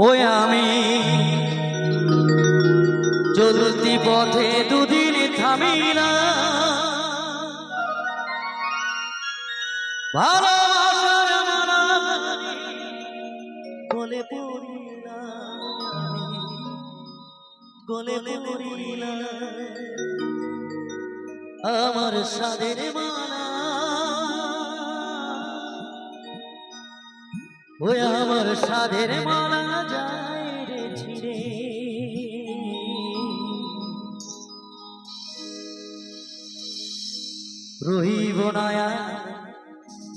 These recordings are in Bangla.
ওই আমি চলতি পথে দুদিন থামিলা ভালোবাসার গলে পড়িলা গলে পড়িলা আমার সাদের মালা ওই আমার সাদের মালা যায় রে ছিড়ে। রহিব নয়া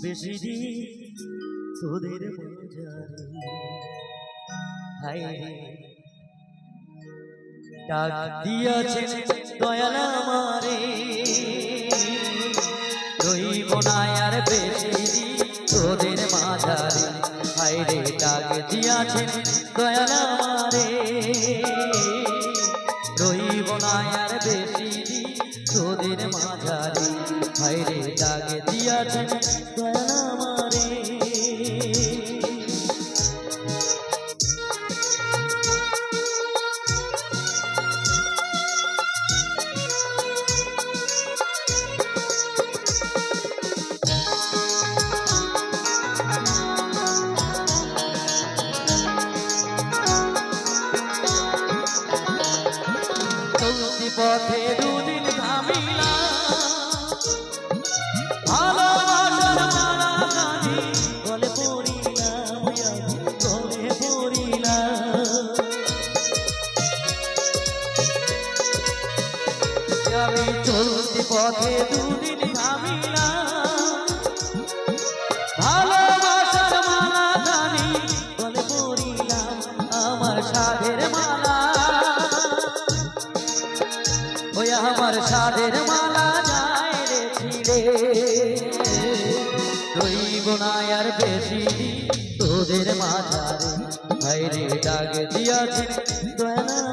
বেশি দিন তোদের হাই ডাক দিয়াছে দয়াল আমারে। রহিব না বেশি দিন তোদের মাঝারে। হাই রে দিয়াছেন দিয়াছে দয়াল আমারে। রইব না আর বেশি তোদের মাঝারে বাইরে রে দিয়াছেন দিয়াছে দয়াল আমারে। পথে দুদিন থামিলা। ভালোবাসার মালা গানি গলে পড়িলাম গলে পড়িলাম আমি চলতি পথে দুদিন থামিলাম ভালোবাসার ওই আমার সাধের মালা যায় রে ছিড়ে রইব না আর বেশি তোদের মাঝারে। ভাইরে ডাক দিয়াছি দয়াল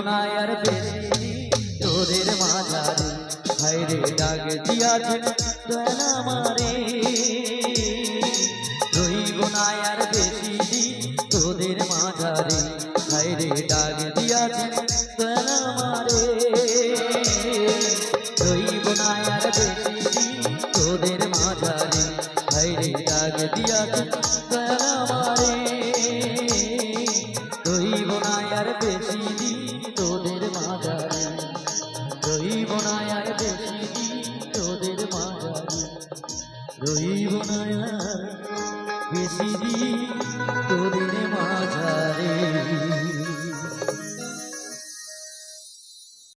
না আর তোদের মাঝারে ভাইরে ডাক দিয়াছে বেশি তোদের মাঝারে ভাইরে ডাক দিয়াছে বেশি তোদের মাঝারে ডাক দিয়াছে তোদের মাঝারে